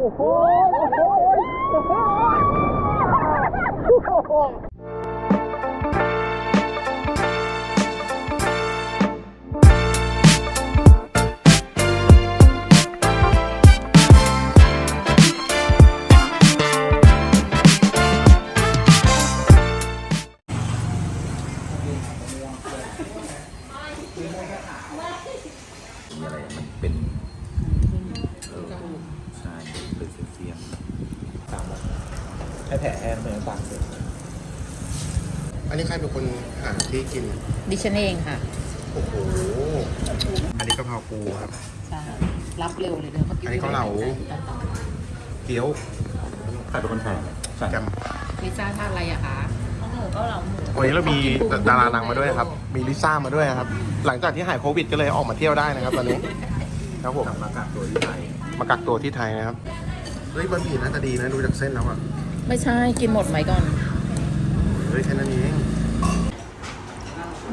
โอ้โหโอ้โหโอ้โห เป็นเสียงให้แผลแห้งเหมือนปากเสร็จอันนี้ใครเป็นคนหาที่กิน ดิฉันเองค่ะ โอ้โห อันนี้กะเพราปูครับ ใช่ รับเร็วเลยเดี๋ยวเขากินอันนี้เขาเหลา เกี๊ยวใครเป็นคนถ่ายใช่แกมลิซ่าทานอะไรอะคะข้าวหมูก็เหลาหมูวันนี้เรามีดาราดังมาด้วยครับ มีลิซ่ามาด้วยครับ หลังจากที่หายโควิดก็เลยออกมาเที่ยวได้นะครับตอนนี้ครับผมกลับมากักตัวที่ไทย มากักตัวที่ไทยนะครับ เฮ้ยบะหมี่น่าจะดีนะดูจากเส้นแล้วอะไม่ใช่กินหมดไหมก่อนเฮ้ยแค่นั้นเอง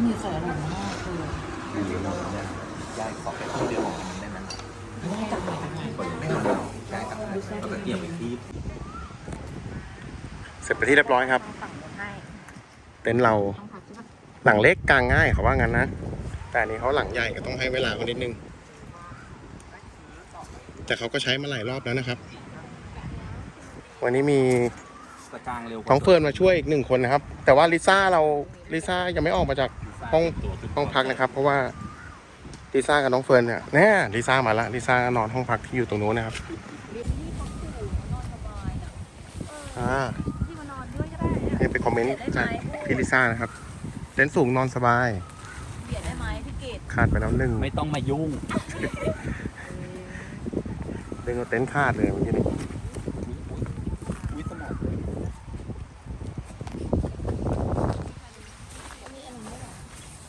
มีใส่อร่อยมากเลยไม่รู้เราเนี่ยย้ายขอแค่ข้าวเดียวของมันได้ไหมได้จากไหนจากไหนไม่เอาย้ายกลับเอาแต่เทียบไปที่เสร็จไปที่เรียบร้อยครับสั่งหมดให้เต็นท์เราต้องผัดใช่ปะหลังเล็กกลางง่ายเขาว่างั้นนะ แต่อันนี้เขาหลังใหญ่ก็ต้องให้เวลาเขานิดนึง แต่เขาก็ใช้มาหลายรอบแล้วนะครับ วันนี้มีตะกลางเร็วน้องเฟิร์นมาช่วยอีกหนึ่งคนนะครับ แต่ว่าลิซ่าเราลิซ่ายังไม่ออกมาจากห้องห้องพักนะครับ เพราะว่าลิซ่ากับน้องเฟิร์นเนี่ยแน่ลิซ่ามาละลิซ่านอนห้องพักที่อยู่ตรงนู้นนะครับอ่านี่เป็นคอมเมนต์จากพี่ลิซ่านะครับเต็นท์สูงนอนสบายเปลี่ยนได้ไหมพี่เกดขาดไปแล้วหนึ่งไม่ต้องมายุ่ง ดึงเอาเต็นท์ขาดเลยเมื่อกี้นี้ อุ้ยสมอง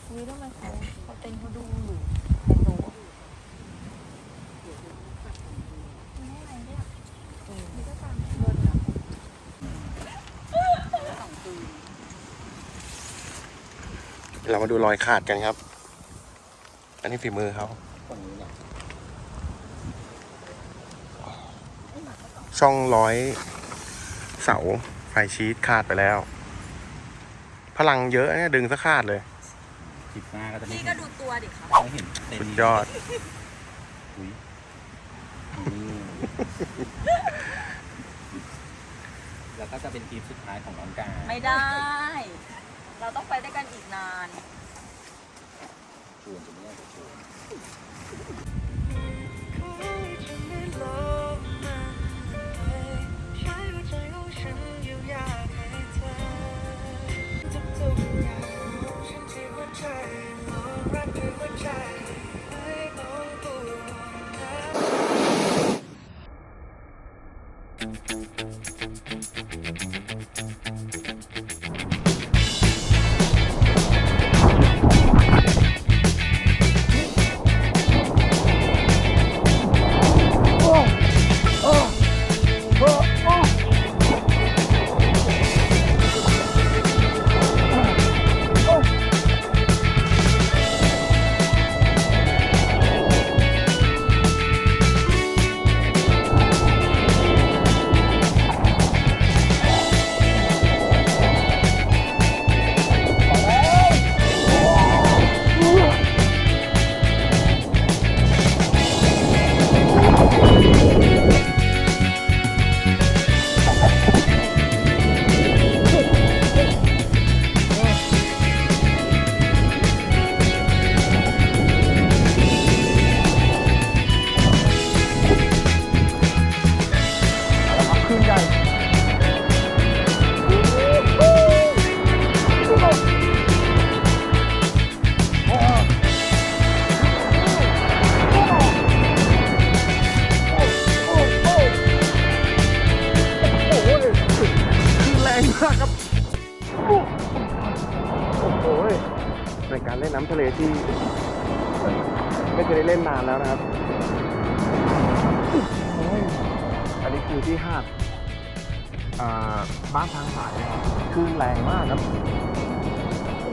อุ้ยทำไมเขาเขาเต้นเขาดูหรูเป็นโต เรามา ดูรอยขาดกันครับ อันนี้ฝีมือเขาตรงนี้เนี่ยช่องร้อยเสาไฟชีตขาดไปแล้ว พลังเยอะเนี่ยดึงซะขาดเลยจิบหน้าก็จะไม่พี่เห็ก็นดูตัวดิค่ะไม่เห็นเต็มสุดยอด อุ้ยนี่แล้วก็จะเป็นทีมสุดท้ายของน้องการไม่ได้ เราต้องไปด้วยกันอีกนาน ชว นการเล่นน้ำทะเลที่ไม่เคยได้เล่นนานแล้วนะครับโอ้ยอันนี้คือที่หาดอ่าบ้านทางสายนะครับคลื่นแรงมากครับโอ้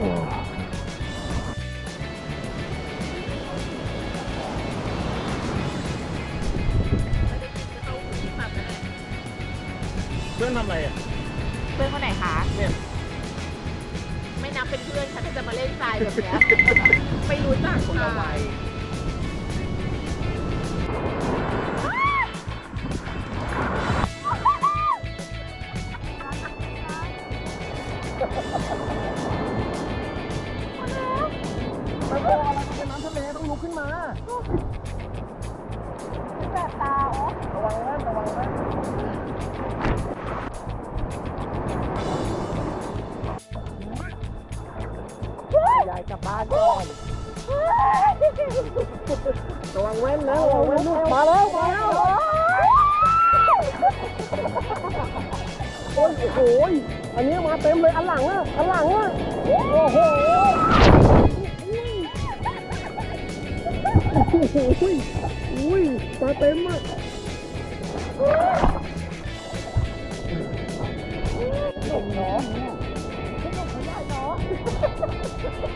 พื่อนทำอะไรอะ เพื่อนคนไหนคะเนี่ยไม่นับ เป็นเพื่อนค่ะถ้าจะมาเล่นทรายแบบเนี้ยไม่รู้จักคนละวัยแบบ ลับบ้านก่อนระวังแว่นนะระวังแว่นลูกมาแล้วมาแล้วโอ้ยโอ้ยอันนี้มาเต็มเลยอันหลังอะอันหลังอะโอ้โหอุ้ยอุ้ยมาเต็มอะหนุ่มเนาะโอ้โห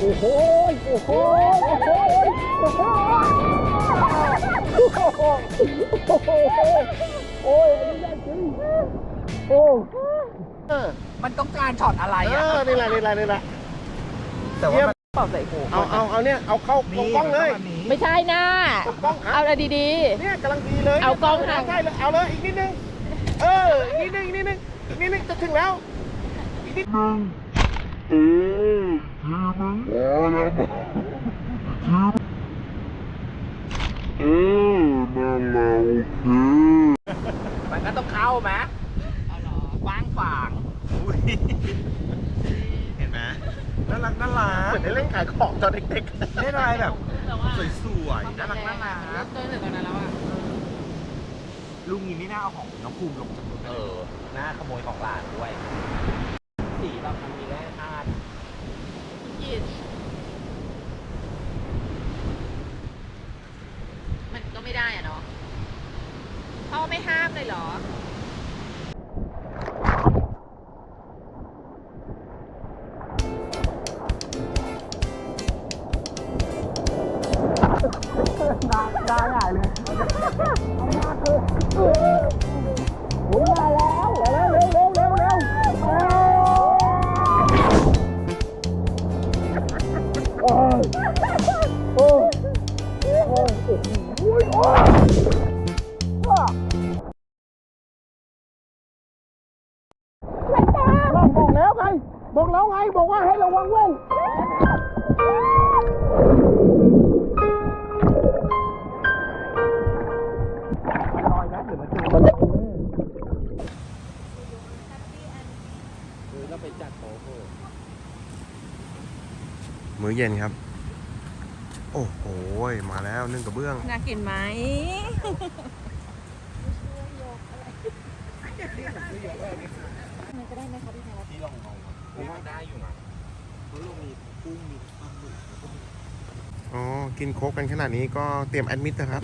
โอ้โห โอ้โห โอ้โห โอ้โห โอ้โห โอ้ยอันนี้ได้จริงโอ้มันต้องการช็อตอะไรเออะ อนี่แหละนี่แหละนี่แหละแต่ว่ามันเป่าใส่หูเอาเอาเอาเนี่ยเอาเข้ากล้องเลย ไม่ใช่หน้า กล้องครับ เอาละดี เนี่ยกำลังดีเลยเอากล้องห่างใกล้เลยเอาเลยอีกนิดนึงเอออีกนิดนึงอีกนิดนึงอีกนิดนึงจะถึงแล้วอีกนิดนึง เออนั่นเราคือมันก็ต้องเข้าไหมๆว้างฝางเห็นไหมน่ารักน่ารักเหมือนได้เล่นขายของตอนเด็กๆเล่นอะไรแบบ สวยๆน่ารักน่ารักเจอถึงตอนนั้นแล้วอะลุงนี้ไม่น่าเอาของน้องภูมิลงจากรถเออ หน้าขโมยของหลานด้วย สีแบบมันมีแร่ มันก็ไม่ได้อะเนาะพ่อไม่ห้ามเลยเหรอ บอกแล้วไง บอกแล้วไง บอกว่าให้ระวังเว้นลอยนะหรือมันจูมันคือเราไปจัดโต๊ะโหมื้อเย็นครับ โอ้โห มาแล้วนึ่งกระเบื้อง น่ากินไหม ที่ลองลองผมว่าได้อยู่นะเพราะเรามีกุ้งมีปลาหมึกอ๋อ กินโค้กกันขนาดนี้ก็เตรียมแอดมิดนะครับ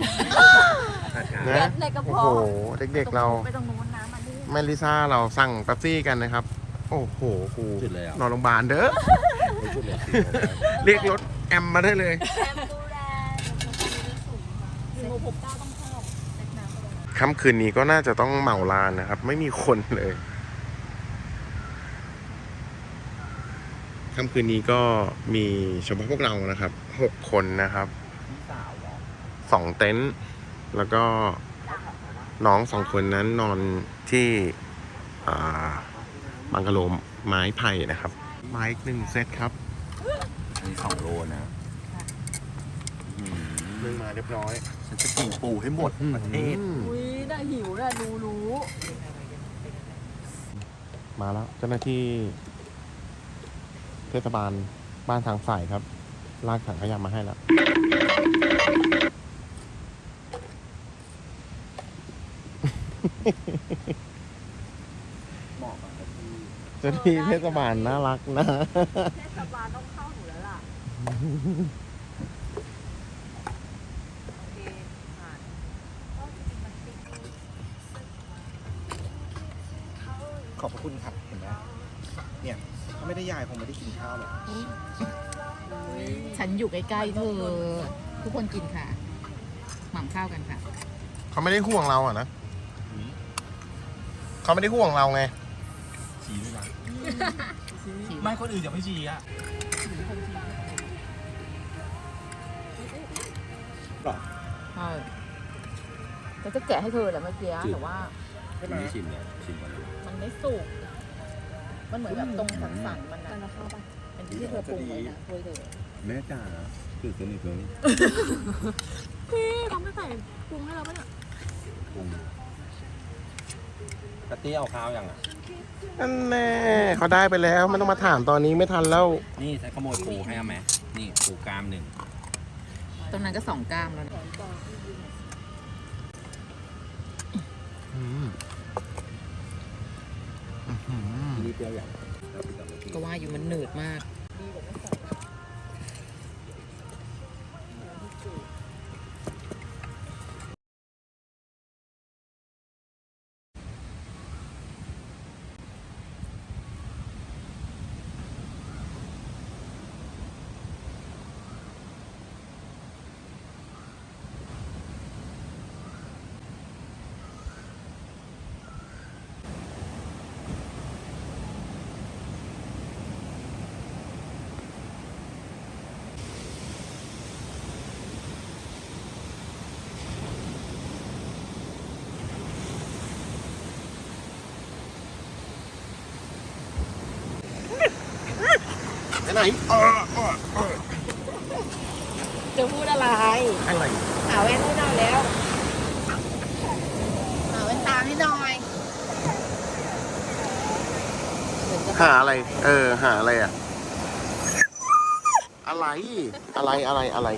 นะในกระโอ้เพาะโห เด็กๆเราไปตรงนู้นน้ำมันนี่แม่ลิซ่าเราสั่งเป๊ปซี่กันนะครับ โอ้โหกูจุดเลยอะนอนโรงพยาบาลเด้อจุดเลยสิเรียกรถแอมมาได้เลยแอมดูแลหนูผมก้าต้องเข้าเล็กน้ำไปตรงนั้นค่ำคืนนี้ก็น่าจะต้องเหมาลานนะครับ ไม่มีคนเลย ค่ำคืนนี้ก็มีเฉพาะพวกเรานะครับหกคนนะครับพี่สาวเหรอสองเต็นท์แล้วก็น้องสองคนนั้นนอนที่อ่าบังกะโลไม้ไผ่นะครับ ไม้หนึ่งเซตครับมีสองโลนะอืมนึ่งมาเรียบร้อย ฉันจะกินปูให้หมดประเทศอืมอุ้ยน่าหิวน่ารู้รู้ มาแล้วเจ้าหน้าที่ เทศบาลบ้านทางฝ่ายครับ ลากถังขยะมาให้แล้วเหมาะกับที่เจ้าหน้าที่เทศบาลน่ารักนะ เทศบาลต้องเข้าหนูแล้วล่ะ โอเคผ่านก็จริงๆมันติดขอบพระคุณครับเห็นไหมเนี่ย ถ้าไม่ได้ยายคงไม่ได้กินข้าวหรอกฉันอยู่ใกล้ๆเธอทุกคนกินค่ะ หม่ำข้าวกันค่ะ เขาไม่ได้ห่วงเราอะนะมเขาไม่ได้ห่วงเราไงชี้ด้วยนะไม่คนอื่นจะไม่ชี้อะใช่ก็จะแกะให้เธอแหละเมื่อกี้แต่ว่าไม่ชิมเลยชิมก่อนเลยมันไม่สุก มันเหมือนแบบตรงสันสันๆมันนะเป็นที่เธอปรุงไว้นะถ้วยเธอแม่จ๋าคือตัวนี้ตัวนี้พี่เขาไม่ใส่ปรุงให้เราปะเนี่ยปรุงกะตี้เอาข้าวยังอะนั่นแน่เขาได้ไปแล้วไม่ต้องมาถามตอนนี้ไม่ทันแล้ว นี่ใช้ขโมยปูให้เอาไหมนี่ปูกรามหนึ่งตรงนั้นก็สองกล้ามแล้วนะ เปรี้ยวอย่างก็ว่าอยู่มันหนืดมาก ไปไหนจะพูดอะไรอะไรหาแว่นให้หน่อยแล้วหาแว่นตาให้หน่อยเดี๋ยวจะหาอะไร เออ หาอะไรอะ อะไร อะไร อะไร อะไร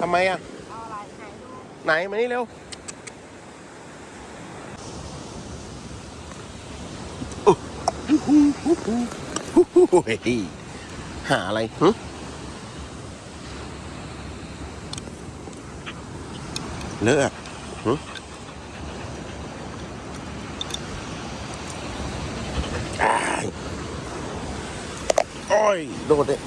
ทำไมอะไหน มานี่เร็วโอ้โห หาอะไรหึเลอะอกหึอ้ายโอ้ย โดดเลย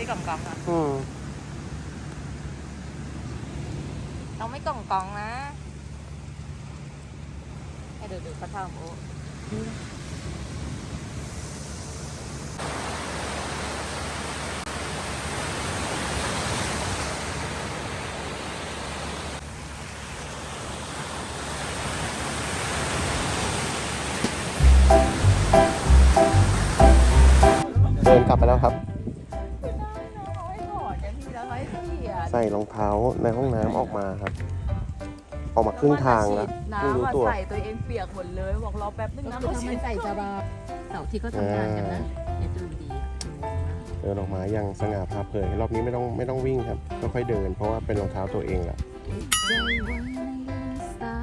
ที่กล่องกล่องอะอืมเราไม่กล่องกล่องนะให้ดูดูเขาทำโอ้เดินกลับไปแล้วครับ ใส่รองเท้าในห้องน้ำออกมาครับ ออกมาครึ่งทางแล้วไม่รู้น้ำอะตัว ใส่ตัวเองเปียกหมดเลย บอกรอแป๊บนึงนะก็ไม่ใส่สบายเสาร์ที่เขาทำงานกันนะอย่าดูดีอะเดินออกมาอย่างสง่าผ่าเผยรอบนี้ไม่ต้องไม่ต้องวิ่งครับค่อยๆเดิน เพราะว่าเป็นรองเท้าตัวเองแหละใจไว้ในสา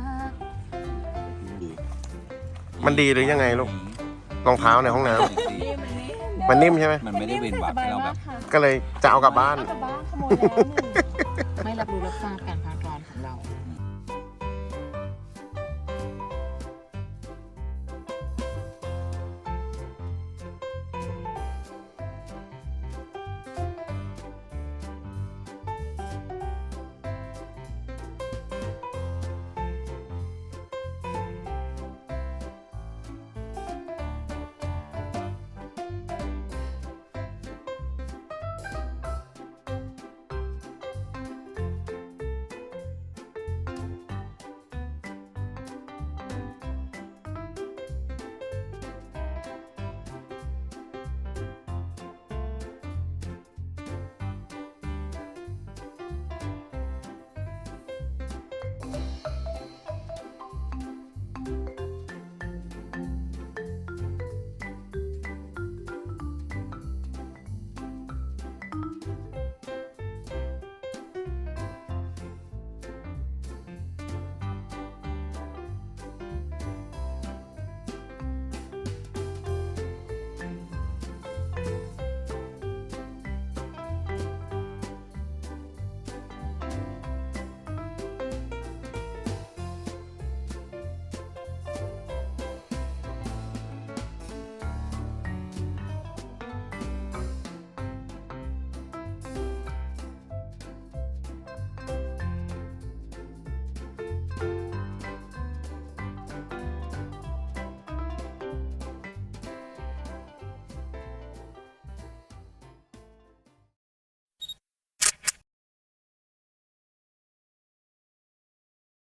มันดีหรือยังไงลูกรองเท้าในห้องน้ำนี่มันนี่มันนิ่มใช่ไหมมันไม่ได้เว้นวักให้เราแบบ ก็เลยจะเอากลับบ้าน เอากลับบ้านขโมยแล้วหนึ่งไม่รับรู้รับทราบการพ